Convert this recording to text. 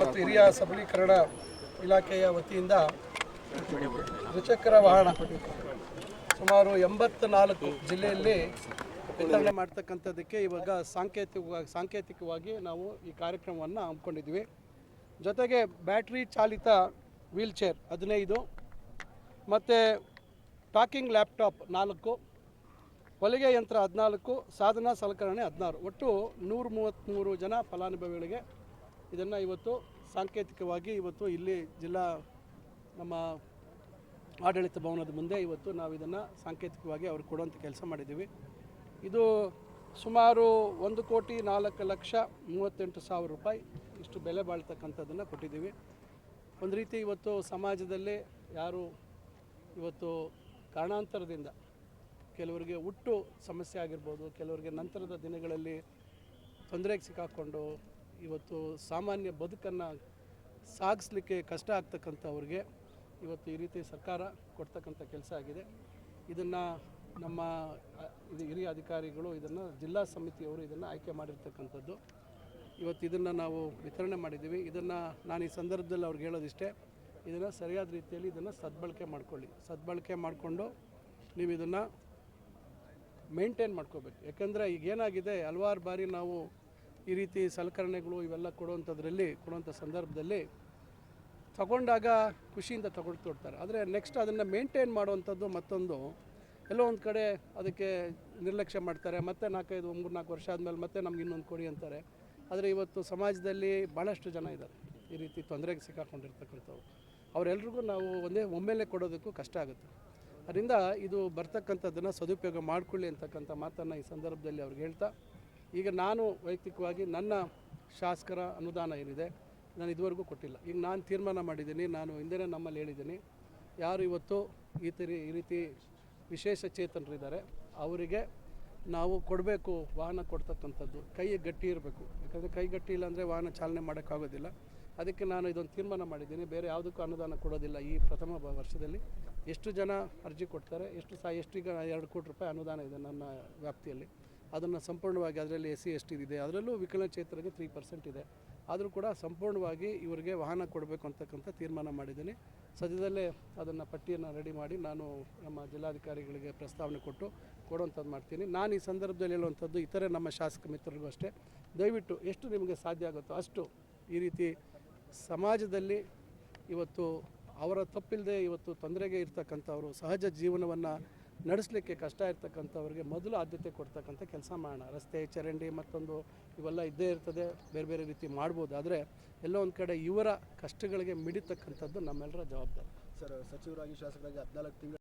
ಮತ್ತು ಹಿರಿಯ ಸಬಲೀಕರಣ ಇಲಾಖೆಯ ವತಿಯಿಂದ ದ್ವಿಚಕ್ರ ವಾಹನ ಸುಮಾರು ಎಂಬತ್ನಾಲ್ಕು ಜಿಲ್ಲೆಯಲ್ಲಿ ವಿತರಣೆ ಮಾಡ್ತಕ್ಕಂಥದ್ದಕ್ಕೆ ಇವಾಗ ಸಾಂಕೇತಿಕವಾಗಿ ಸಾಂಕೇತಿಕವಾಗಿ ನಾವು ಈ ಕಾರ್ಯಕ್ರಮವನ್ನು ಹಮ್ಮಿಕೊಂಡಿದ್ವಿ ಜೊತೆಗೆ ಬ್ಯಾಟ್ರಿ ಚಾಲಿತ ವೀಲ್ಚೇರ್ ಹದಿನೈದು, ಮತ್ತು ಟಾಕಿಂಗ್ ಲ್ಯಾಪ್ಟಾಪ್ ನಾಲ್ಕು, ಹೊಲಿಗೆ ಯಂತ್ರ ಹದಿನಾಲ್ಕು, ಸಾಧನ ಸಲಕರಣೆ ಹದಿನಾರು. ಒಟ್ಟು ನೂರ ಮೂವತ್ತ್ಮೂರು ಜನ ಫಲಾನುಭವಿಗಳಿಗೆ ಇದನ್ನು ಇವತ್ತು ಸಾಂಕೇತಿಕವಾಗಿ ಇವತ್ತು ಇಲ್ಲಿ ಜಿಲ್ಲಾ ನಮ್ಮ ಆಡಳಿತ ಭವನದ ಮುಂದೆ ಇವತ್ತು ನಾವು ಇದನ್ನು ಸಾಂಕೇತಿಕವಾಗಿ ಅವ್ರಿಗೆ ಕೊಡುವಂಥ ಕೆಲಸ ಮಾಡಿದ್ದೀವಿ. ಇದು ಸುಮಾರು ಒಂದು ಕೋಟಿ ನಾಲ್ಕು ಲಕ್ಷ ಮೂವತ್ತೆಂಟು ಸಾವಿರ ರೂಪಾಯಿ ಇಷ್ಟು ಬೆಲೆ ಬಾಳ್ತಕ್ಕಂಥದ್ದನ್ನು ಕೊಟ್ಟಿದ್ದೀವಿ. ಒಂದು ರೀತಿ ಇವತ್ತು ಸಮಾಜದಲ್ಲಿ ಯಾರು ಇವತ್ತು ಕಾರಣಾಂತರದಿಂದ ಕೆಲವರಿಗೆ ಹುಟ್ಟು ಸಮಸ್ಯೆ ಆಗಿರ್ಬೋದು, ಕೆಲವರಿಗೆ ನಂತರದ ದಿನಗಳಲ್ಲಿ ತೊಂದರೆಗೆ ಸಿಕ್ಕಾಕೊಂಡು ಇವತ್ತು ಸಾಮಾನ್ಯ ಬದುಕನ್ನು ಸಾಗಿಸ್ಲಿಕ್ಕೆ ಕಷ್ಟ ಆಗ್ತಕ್ಕಂಥವ್ರಿಗೆ ಇವತ್ತು ಈ ರೀತಿ ಸರ್ಕಾರ ಕೊಡ್ತಕ್ಕಂಥ ಕೆಲಸ ಆಗಿದೆ. ಇದನ್ನು ನಮ್ಮ ಇದು ಹಿರಿಯ ಅಧಿಕಾರಿಗಳು ಇದನ್ನು ಜಿಲ್ಲಾ ಸಮಿತಿಯವರು ಇದನ್ನು ಆಯ್ಕೆ ಮಾಡಿರ್ತಕ್ಕಂಥದ್ದು. ಇವತ್ತು ಇದನ್ನು ನಾವು ವಿತರಣೆ ಮಾಡಿದ್ದೀವಿ. ಇದನ್ನು ನಾನು ಈ ಸಂದರ್ಭದಲ್ಲಿ ಅವ್ರಿಗೆ ಹೇಳೋದಿಷ್ಟೇ, ಇದನ್ನು ಸರಿಯಾದ ರೀತಿಯಲ್ಲಿ ಇದನ್ನು ಸದ್ಬಳಕೆ ಮಾಡ್ಕೊಳ್ಳಿ. ಸದ್ಬಳಕೆ ಮಾಡಿಕೊಂಡು ನೀವು ಇದನ್ನು ಮೇಂಟೈನ್ ಮಾಡ್ಕೋಬೇಕು. ಯಾಕಂದರೆ ಈಗ ಏನಾಗಿದೆ, ಹಲವಾರು ಬಾರಿ ನಾವು ಈ ರೀತಿ ಸಲಕರಣೆಗಳು ಇವೆಲ್ಲ ಕೊಡುವಂಥದ್ರಲ್ಲಿ, ಕೊಡುವಂಥ ಸಂದರ್ಭದಲ್ಲಿ ತಗೊಂಡಾಗ ಖುಷಿಯಿಂದ ತಗೊಂಡು ಕೊಡ್ತಾರೆ ಆದರೆ ನೆಕ್ಸ್ಟ್ ಅದನ್ನು ಮೇಂಟೈನ್ ಮಾಡುವಂಥದ್ದು ಮತ್ತೊಂದು. ಎಲ್ಲೋ ಒಂದು ಕಡೆ ಅದಕ್ಕೆ ನಿರ್ಲಕ್ಷ್ಯ ಮಾಡ್ತಾರೆ. ಮತ್ತೆ ನಾಲ್ಕೈದು ಮೂರು ನಾಲ್ಕು ವರ್ಷ ಆದಮೇಲೆ ಮತ್ತೆ ನಮ್ಗೆ ಇನ್ನೊಂದು ಕೊಡಿ ಅಂತಾರೆ. ಆದರೆ ಇವತ್ತು ಸಮಾಜದಲ್ಲಿ ಭಾಳಷ್ಟು ಜನ ಇದ್ದಾರೆ. ಈ ರೀತಿ ತೊಂದರೆಗೆ ಸಿಕ್ಕಾಕೊಂಡಿರ್ತಕ್ಕಂಥವ್ರು. ಅವರೆಲ್ರಿಗೂ ನಾವು ಒಂದೇ ಒಮ್ಮೆಲೆ ಕೊಡೋದಕ್ಕೂ ಕಷ್ಟ ಆಗುತ್ತೆ. ಅದರಿಂದ ಇದು ಬರ್ತಕ್ಕಂಥದ್ದನ್ನು ಸದುಪಯೋಗ ಮಾಡಿಕೊಳ್ಳಿ ಅಂತಕ್ಕಂಥ ಮಾತನ್ನು ಈ ಸಂದರ್ಭದಲ್ಲಿ ಅವ್ರಿಗೆ ಹೇಳ್ತಾ ಈಗ ನಾನು ವೈಯಕ್ತಿಕವಾಗಿ ನನ್ನ ಶಾಸಕರ ಅನುದಾನ ಏನಿದೆ, ನಾನು ಇದುವರೆಗೂ ಕೊಟ್ಟಿಲ್ಲ. ಈಗ ನಾನು ತೀರ್ಮಾನ ಮಾಡಿದ್ದೀನಿ, ನಾನು ಹಿಂದೆನೇ ನಮ್ಮಲ್ಲಿ ಹೇಳಿದ್ದೀನಿ, ಯಾರು ಇವತ್ತು ಈ ಈ ರೀತಿ ವಿಶೇಷ ಚೇತನರಿದ್ದಾರೆ, ಅವರಿಗೆ ನಾವು ಕೊಡಬೇಕು ವಾಹನ ಕೊಡ್ತಕ್ಕಂಥದ್ದು ಕೈ ಗಟ್ಟಿ ಇರಬೇಕು. ಯಾಕಂದರೆ ಕೈ ಗಟ್ಟಿ ಇಲ್ಲ ಅಂದರೆ ವಾಹನ ಚಾಲನೆ ಮಾಡೋಕ್ಕಾಗೋದಿಲ್ಲ. ಅದಕ್ಕೆ ನಾನು ಇದೊಂದು ತೀರ್ಮಾನ ಮಾಡಿದ್ದೀನಿ, ಬೇರೆ ಯಾವುದಕ್ಕೂ ಅನುದಾನ ಕೊಡೋದಿಲ್ಲ ಈ ಪ್ರಥಮ ವರ್ಷದಲ್ಲಿ. ಎಷ್ಟು ಜನ ಅರ್ಜಿ ಕೊಡ್ತಾರೆ, ಎಷ್ಟು ಸಹ ಎಷ್ಟು ಈಗ ಎರಡು ಕೋಟಿ ರೂಪಾಯಿ ಅನುದಾನ ಇದೆ ನನ್ನ ವ್ಯಾಪ್ತಿಯಲ್ಲಿ. ಅದನ್ನು ಸಂಪೂರ್ಣವಾಗಿ ಅದರಲ್ಲಿ ಎಸ್ ಸಿ ಎಸ್ ಟಿ ಇದೆ. ಅದರಲ್ಲೂ ವಿಕಲಚೇತರಿಗೆ ತ್ರೀ ಪರ್ಸೆಂಟ್ ಇದೆ. ಆದರೂ ಕೂಡ ಸಂಪೂರ್ಣವಾಗಿ ಇವರಿಗೆ ವಾಹನ ಕೊಡಬೇಕು ಅಂತಕ್ಕಂಥ ತೀರ್ಮಾನ ಮಾಡಿದ್ದೀನಿ. ಸದ್ಯದಲ್ಲೇ ಅದನ್ನು ಪಟ್ಟಿಯನ್ನು ರೆಡಿ ಮಾಡಿ ನಾನು ನಮ್ಮ ಜಿಲ್ಲಾಧಿಕಾರಿಗಳಿಗೆ ಪ್ರಸ್ತಾವನೆ ಕೊಟ್ಟು ಕೊಡುವಂಥದ್ದು ಮಾಡ್ತೀನಿ. ನಾನು ಈ ಸಂದರ್ಭದಲ್ಲಿ ಹೇಳುವಂಥದ್ದು ಇತರೆ ನಮ್ಮ ಶಾಸಕ ಮಿತ್ರರಿಗೂ ಅಷ್ಟೇ. ದಯವಿಟ್ಟು ಎಷ್ಟು ನಿಮಗೆ ಸಾಧ್ಯ ಆಗುತ್ತೋ ಅಷ್ಟು ಈ ರೀತಿ ಸಮಾಜದಲ್ಲಿ ಇವತ್ತು ಅವರ ತಪ್ಪಿಲ್ಲದೆ ಇವತ್ತು ತೊಂದರೆಗೆ ಇರ್ತಕ್ಕಂಥವ್ರು ಸಹಜ ಜೀವನವನ್ನು ನಡೆಸಲಿಕ್ಕೆ ಕಷ್ಟ ಇರ್ತಕ್ಕಂಥವ್ರಿಗೆ ಮೊದಲು ಆದ್ಯತೆ ಕೊಡ್ತಕ್ಕಂಥ ಕೆಲಸ ಮಾಡೋಣ. ರಸ್ತೆ, ಚರಂಡಿ ಮತ್ತೊಂದು ಇವೆಲ್ಲ ಇದ್ದೇ ಇರ್ತದೆ. ಬೇರೆ ಬೇರೆ ರೀತಿ ಮಾಡ್ಬೋದು. ಆದರೆ ಎಲ್ಲೋ ಒಂದು ಕಡೆ ಇವರ ಕಷ್ಟಗಳಿಗೆ ಮಿಡಿತಕ್ಕಂಥದ್ದು ನಮ್ಮೆಲ್ಲರ ಜವಾಬ್ದಾರಿ. ಸರ್, ಸಚಿವರಾಗಿ ಶಾಸಕರಾಗಿ ಹದಿನಾಲ್ಕು ತಿಂಗಳು